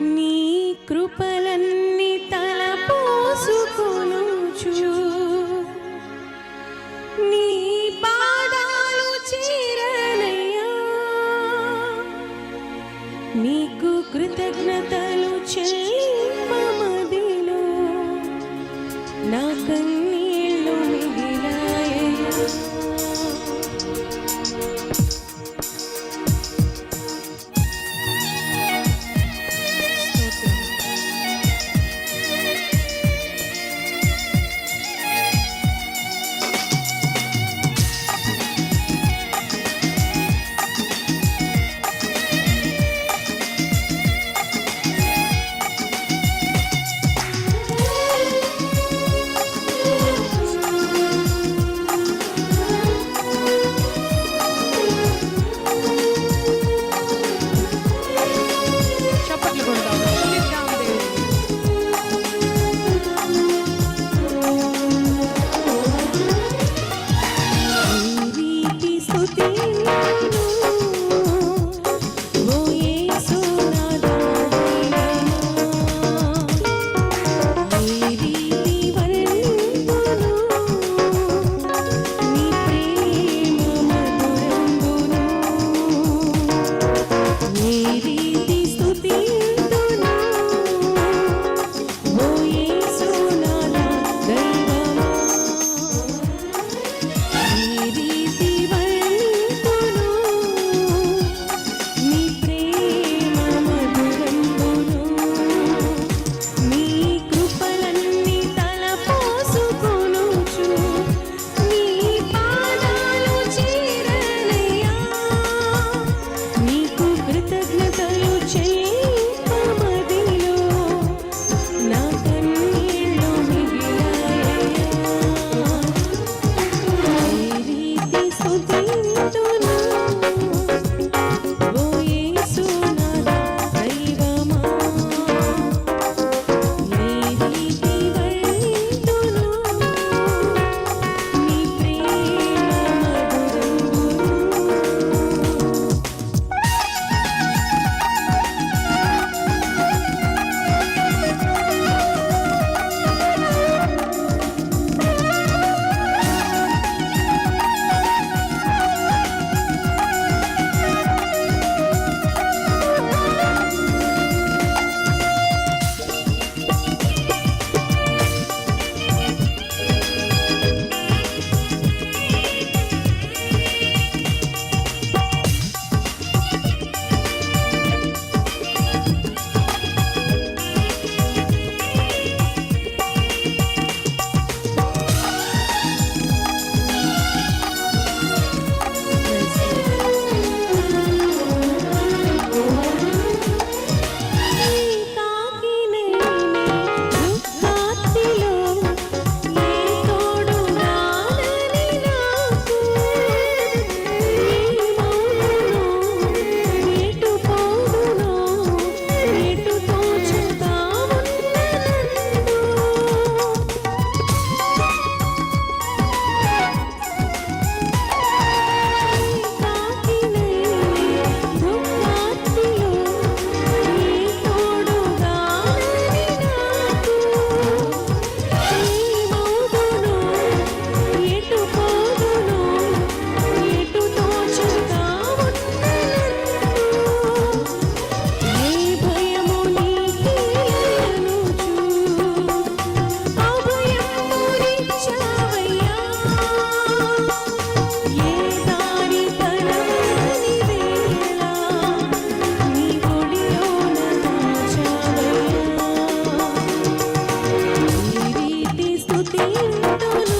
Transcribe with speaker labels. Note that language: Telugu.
Speaker 1: నీ కృపలన్నీ తల నీకు కృతజ్ఞతలు చెల్లింపమదిలో నా కన్నా నడును